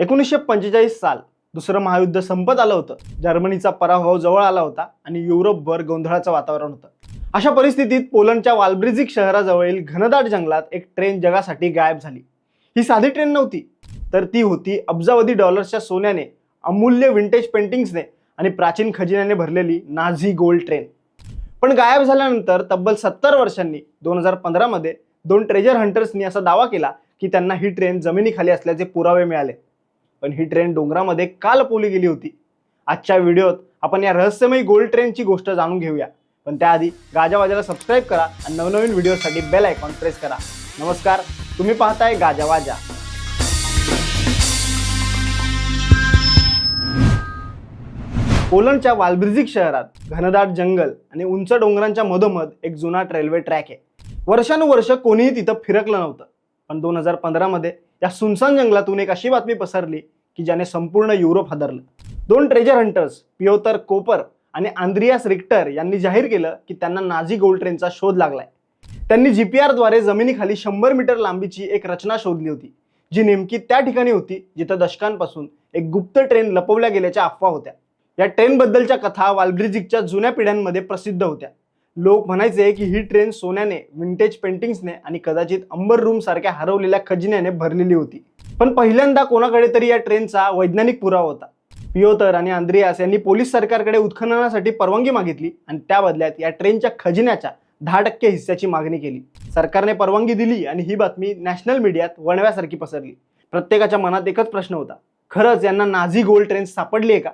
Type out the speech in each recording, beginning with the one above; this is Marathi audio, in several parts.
एकोणीसशे पंचेचाळीस साल दुसरं महायुद्ध संपत आलं होतं. जर्मनीचा पराभव जवळ आला होता आणि युरोपभर गोंधळाचं वातावरण होतं. अशा परिस्थितीत पोलंडच्या वाल्ब्रिझिक शहराजवळील घनदाट जंगलात एक ट्रेन जगासाठी गायब झाली. ही साधी ट्रेन नव्हती तर ती होती अब्जावधी डॉलर्सच्या सोन्याने अमूल्य विंटेज पेंटिंग्सने आणि प्राचीन खजिन्याने भरलेली नाझी गोल्ड ट्रेन. पण गायब झाल्यानंतर तब्बल सत्तर वर्षांनी दोन हजार पंधरामध्ये दोन ट्रेजर हंटर्सनी असा दावा केला की त्यांना ही ट्रेन जमिनीखाली असल्याचे पुरावे मिळाले. पण ही ट्रेन डोंगरामध्ये का लपवली गेली होती. आजच्या व्हिडिओत आपण या रहस्यमयी गोल्ड ट्रेनची गोष्ट जाणून घेऊया. पण त्याआधी गाजावाजाला सबस्क्राईब करा आणि नवनवीन व्हिडिओसाठी बेल आयकॉन प्रेस करा. नमस्कार तुम्ही पाहताय गाजावाजा पोलंडच्या वालब्रिजिक शहरात घनदाट जंगल आणि उंच डोंगरांच्या मधोमध एक जुना रेल्वे ट्रॅक आहे. वर्षानुवर्ष कोणीही तिथं फिरकलं नव्हतं. पण दोन हजार पंधरामध्ये या सुनसान जंगलातून एक अशी बातमी पसरली की ज्याने संपूर्ण युरोप हादरलं. दोन ट्रेजर हंटर्स पियोतर कोपर आणि आंद्रियास रिक्टर यांनी जाहीर केलं की त्यांना नाझी गोल्ड ट्रेनचा शोध लागलाय. त्यांनी जी पी आरद्वारे जमिनीखाली शंभर मीटर लांबीची एक रचना शोधली होती जी नेमकी त्या ठिकाणी होती जिथं दशकांपासून एक गुप्त ट्रेन लपवल्या गेल्याच्या अफवा होत्या. या ट्रेनबद्दलच्या कथा वाल्ब्रिजिकच्या जुन्या पिढ्यांमध्ये प्रसिद्ध होत्या. लोक म्हणायचे की ही ट्रेन सोन्याने विंटेज पेंटिंग्सने आणि कदाचित अंबर रूम सारख्या हरवलेल्या खजिन्याने भरलेली होती. पण पहिल्यांदा कोणाकडे तरी या ट्रेनचा वैज्ञानिक पुरावा होता. पियोतर आणि आंद्रियास यांनी पोलीस सरकारकडे उत्खननासाठी परवानगी मागितली आणि त्या बदल्यात या ट्रेनच्या खजिन्याच्या दहा टक्के हिस्स्याची मागणी केली. सरकारने परवानगी दिली आणि ही बातमी नॅशनल मीडियात वणव्यासारखी पसरली. प्रत्येकाच्या मनात एकच प्रश्न होता. खरंच यांना नाझी गोल्ड ट्रेन सापडली आहे का?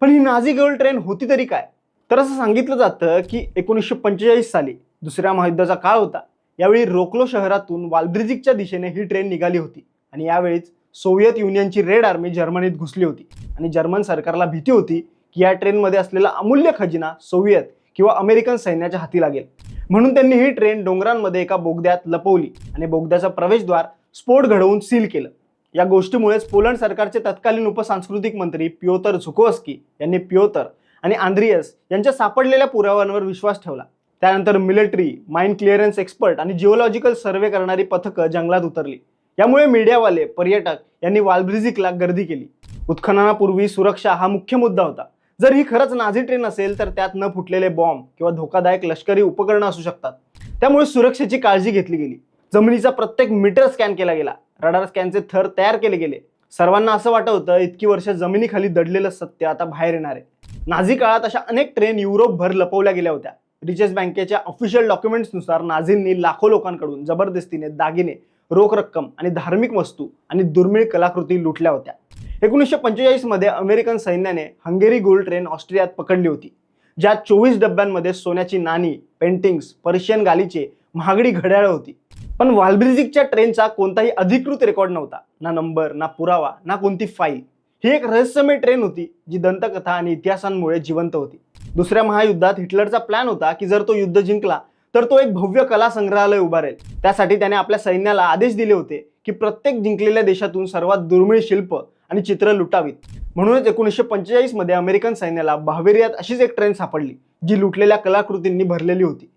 पण ही नाझी गोल्ड ट्रेन होती तरी काय? तर असं सांगितलं जातं की एकोणीसशे पंचेचाळीस साली दुसऱ्या महायुद्धाचा काळ होता. यावेळी रोकलो शहरातून वाल्ब्रिजिकच्या दिशेने ही ट्रेन निघाली होती आणि यावेळीच सोव्हिएत युनियनची रेड आर्मी जर्मनीत घुसली होती आणि जर्मन सरकारला भीती होती की या ट्रेनमध्ये असलेला अमूल्य खजिना सोव्हिएत किंवा अमेरिकन सैन्याच्या हाती लागेल. म्हणून त्यांनी ही ट्रेन डोंगरांमध्ये एका बोगद्यात लपवली आणि बोगद्याचा प्रवेशद्वार स्फोट घडवून सील केलं. या गोष्टीमुळेच पोलंड सरकारचे तत्कालीन उपसांस्कृतिक मंत्री पियोतर झुकोवस्की यांनी पियोतर आणि आंद्रियस यांच्या सापडलेल्या पुराव्यांवर विश्वास ठेवला. त्यानंतर मिलिटरी माइंड क्लिअरन्स एक्सपर्ट आणि जिओलॉजिकल सर्वे करणारी पथकं जंगलात उतरली. यामुळे मीडियावाले पर्यटक यांनी वालब्रिजिकला गर्दी केली. उत्खननापूर्वी सुरक्षा हा मुख्य मुद्दा होता. जर ही खरंच नाझी ट्रेन असेल तर त्यात न फुटलेले बॉम्ब किंवा धोकादायक लष्करी उपकरणं असू शकतात. त्यामुळे सुरक्षेची काळजी घेतली गेली. जमिनीचा प्रत्येक मीटर स्कॅन केला गेला. रडार स्कॅनचे थर तयार केले गेले. सर्वांना असं वाटत होतं इतकी वर्ष जमिनीखाली दडलेलं सत्य आता बाहेर येणार आहे. नाझी काळात अशा अनेक ट्रेन युरोपभर लपवल्या गेल्या होत्या. रिचेस बँकेच्या ऑफिशियल डॉक्युमेंट्सनुसार नाझींनी लाखो लोकांकडून जबरदस्तीने दागिने रोख रक्कम आणि धार्मिक वस्तू आणि दुर्मिळ कलाकृती लुटल्या होत्या. एकोणीसशे पंचेचाळीसमध्ये अमेरिकन सैन्याने हंगेरी गोल्ड ट्रेन ऑस्ट्रियात पकडली होती ज्यात चोवीस डब्यांमध्ये सोन्याची नाणी पेंटिंग्स पर्शियन गालीचे महागडी घड्याळं होती. पण वाल्ब्रिजिकच्या ट्रेनचा कोणताही अधिकृत रेकॉर्ड नव्हता. ना नंबर ना पुरावा ना कोणती फाईल ही एक रहस्यमय ट्रेन होती जी दंतकथा आणि इतिहासांमुळे जिवंत होती. दुसऱ्या महायुद्धात हिटलरचा प्लॅन होता की जर तो युद्ध जिंकला तर तो एक भव्य कला संग्रहालय उभारेल त्यासाठी त्याने आपल्या सैन्याला आदेश दिले होते की प्रत्येक जिंकलेल्या देशातून सर्वात दुर्मिळ शिल्प आणि चित्र लुटावीत. म्हणूनच एकोणीसशे पंचेचाळीसमध्ये अमेरिकन सैन्याला भावेरियात अशीच एक ट्रेन सापडली जी लुटलेल्या कलाकृतींनी भरलेली होती.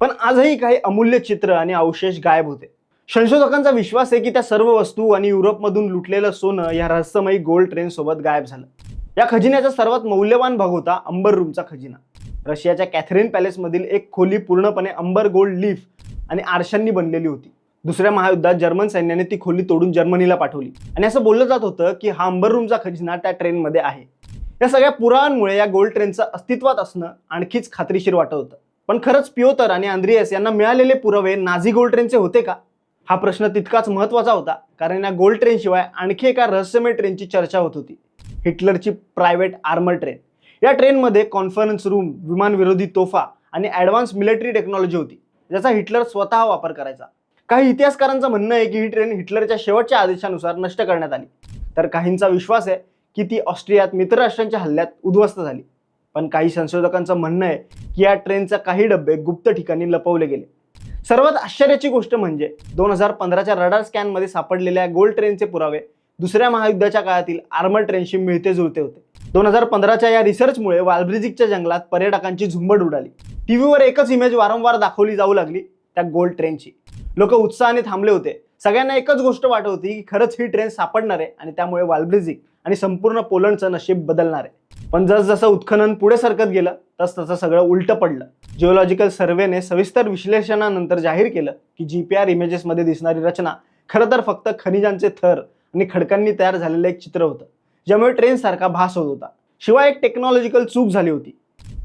पण आजही काही अमूल्य चित्र आणि अवशेष गायब होते. संशोधकांचा विश्वास आहे की त्या सर्व वस्तू आणि युरोपमधून लुटलेलं सोनं या रहस्यमयी गोल्ड ट्रेन सोबत गायब झालं. या खजिन्याचा सर्वात मौल्यवान भाग होता अंबर रूमचा खजिना. रशियाच्या कॅथरीन पॅलेसमधील एक खोली पूर्णपणे अंबर गोल्ड लीफ आणि आरशांनी बनलेली होती. दुसऱ्या महायुद्धात जर्मन सैन्याने ती खोली तोडून जर्मनीला पाठवली. आणि असं बोललं जात होतं की हा अंबर रूमचा खजिना त्या ट्रेनमध्ये आहे. या सगळ्या पुरावांमुळे या गोल्ड ट्रेनचं अस्तित्वात असणं आणखीच खात्रीशीर वाटत होतं. पण खरंच पियोतर आणि आंद्रियस यांना मिळालेले पुरावे नाझी गोल्ड ट्रेनचे होते का? हा प्रश्न तितकाच महत्त्वाचा होता कारण या गोल्ड ट्रेनशिवाय आणखी एका रहस्यमय ट्रेनची चर्चा होत होती. हिटलरची प्रायव्हेट आर्मर ट्रेन. या ट्रेनमध्ये कॉन्फरन्स रूम विमानविरोधी तोफा आणि ॲडव्हान्स मिलिटरी टेक्नॉलॉजी होती ज्याचा हिटलर स्वतः वापर करायचा. काही इतिहासकारांचं म्हणणं आहे की ही ट्रेन हिटलरच्या शेवटच्या आदेशानुसार नष्ट करण्यात आली. तर काहींचा विश्वास आहे की ती ऑस्ट्रियात मित्रराष्ट्रांच्या हल्ल्यात उद्ध्वस्त झाली. पण काही संशोधकांचं म्हणणं आहे की या ट्रेनचा काही डबे गुप्त ठिकाणी लपवले गेले. सर्वात आश्चर्याची गोष्ट म्हणजे दोन हजार पंधराच्या रडार स्कॅनमध्ये सापडलेल्या गोल्ड ट्रेनचे पुरावे दुसऱ्या महायुद्धाच्या काळातील आर्मर ट्रेनशी मिळते जुळते होते. दोन हजार पंधराच्या या रिसर्चमुळे वालब्रिजिकच्या जंगलात पर्यटकांची झुंबड उडाली. टीव्हीवर एकच इमेज वारंवार दाखवली जाऊ लागली त्या गोल्ड ट्रेनची लोक उत्साहाने थांबले होते. सगळ्यांना एकच गोष्ट वाटत होती की खरंच ही ट्रेन सापडणार आहे आणि त्यामुळे वाल्ब्रिजिक आणि संपूर्ण पोलंडचं नशीब बदलणार. आहे पण जसजसं उत्खनन पुढे सरकत गेलं तस तसं सगळं उलटं पडलं. जिओलॉजिकल सर्व्हेने सविस्तर विश्लेषणानंतर जाहीर केलं की जी पी आर इमेजेसमध्ये दिसणारी रचना खरं तर फक्त खनिजांचे थर आणि खडकांनी तयार झालेलं एक चित्र होतं ज्यामुळे ट्रेनसारखा भास होत होता. शिवाय एक टेक्नॉलॉजिकल चूक झाली होती.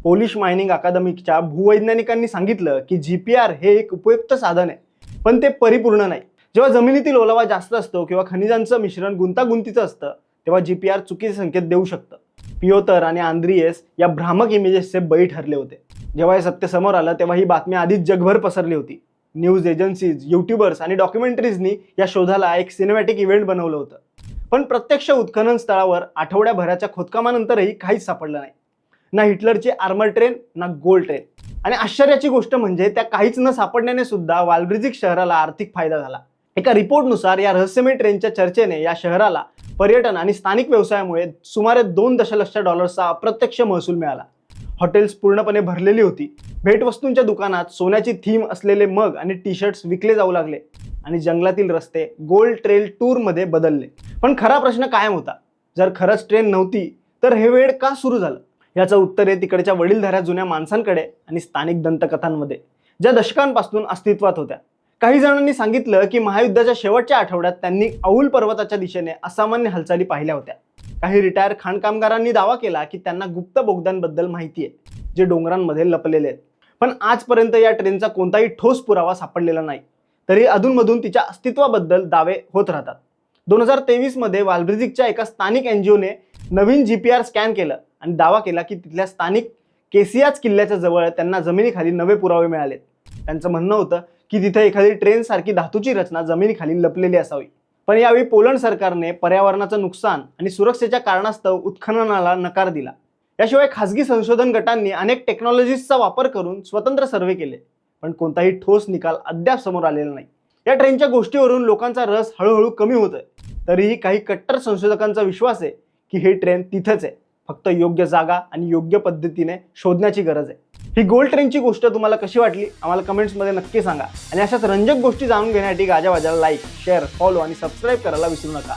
पोलिश मायनिंग अकादमीच्या भूवैज्ञानिकांनी सांगितलं की जी पी आर हे एक उपयुक्त साधन आहे पण ते परिपूर्ण नाही. जेव्हा जमिनीतील ओलावा जास्त असतो किंवा खनिजांचं मिश्रण गुंतागुंतीचं असतं तेव्हा जी पी आर चुकीचे संकेत देऊ शकतं. पियोतर आणि आंद्रियस या भ्रामक इमेजेसचे बळी ठरले होते. जेव्हा हे सत्य समोर आलं तेव्हा ही बातमी आधीच जगभर पसरली होती. न्यूज एजन्सीज युट्यूबर्स आणि डॉक्युमेंटरीजनी या शोधाला एक सिनेमॅटिक इव्हेंट बनवलं होतं. पण प्रत्यक्ष उत्खनन स्थळावर आठवड्याभराच्या खोदकामानंतरही काहीच सापडलं नाही. ना हिटलरची आर्मर ट्रेन ना गोल्ड ट्रेन आणि आश्चर्याची गोष्ट म्हणजे त्या काहीच न सापडण्याने सुद्धा वाल्ब्रिजिक शहराला आर्थिक फायदा झाला. एका रिपोर्टनुसार या रहस्यमय ट्रेनच्या चर्चेने या शहराला पर्यटन आणि स्थानिक व्यवसायामुळे सुमारे दोन दशलक्ष डॉलर्सचा अप्रत्यक्ष महसूल मिळाला. हॉटेल्स पूर्णपणे भरलेली होती. भेटवस्तूंच्या दुकानात सोन्याची थीम असलेले मग आणि टी शर्ट्स विकले जाऊ लागले आणि जंगलातील रस्ते गोल्ड ट्रेल टूरमध्ये बदलले. पण खरा प्रश्न कायम होता. जर खरंच ट्रेन नव्हती तर हे वेळ का सुरू झालं? याचं उत्तर आहे तिकडच्या वडीलधाऱ्या जुन्या माणसांकडे आणि स्थानिक दंतकथांमध्ये ज्या दशकांपासून अस्तित्वात होत्या. काही जणांनी सांगितलं की महायुद्धाच्या शेवटच्या आठवड्यात त्यांनी औल पर्वताच्या दिशेने असामान्य हालचाली पाहिल्या होत्या. काही रिटायर खाणकामगारांनी दावा केला की त्यांना गुप्त बोगद्यांबद्दल माहिती आहे जे डोंगरांमध्ये लपलेले आहेत. पण आजपर्यंत या ट्रेनचा कोणताही ठोस पुरावा सापडलेला नाही. तरी अधूनमधून तिच्या अस्तित्वाबद्दल दावे होत राहतात. दोन हजार तेवीसमध्ये वाल्ब्रिजिकच्या एका स्थानिक एन जी ओने नवीन जी पी आर स्कॅन केलं आणि दावा केला की तिथल्या स्थानिक केसियाच किल्ल्याच्या जवळ त्यांना जमिनीखाली नवे पुरावे मिळाले त्यांचं म्हणणं होतं की तिथे एखादी ट्रेन सारखी धातूची रचना जमिनीखाली लपलेली असावी. पण यावेळी पोलंड सरकारने पर्यावरणाचं नुकसान आणि सुरक्षेच्या कारणास्तव उत्खननाला नकार दिला. याशिवाय खासगी संशोधन गटांनी अनेक टेक्नॉलॉजीजचा वापर करून स्वतंत्र सर्वे केले. पण कोणताही ठोस निकाल अद्याप समोर आलेला नाही. या ट्रेनच्या गोष्टीवरून लोकांचा रस हळूहळू कमी होतोय. तरीही काही कट्टर संशोधकांचा विश्वास आहे की ही ट्रेन तिथंच आहे. फक्त योग्य जागा आणि योग्य पद्धतीने शोधण्याची गरज आहे. ही गोल्ड ट्रेनची गोष्ट तुम्हाला कशी वाटली आम्हाला कमेंट्समध्ये नक्की सांगा. आणि अशाच रंजक गोष्टी जाणून घेण्यासाठी गाजावाजाला लाईक शेअर फॉलो आणि सबस्क्राईब करायला विसरू नका.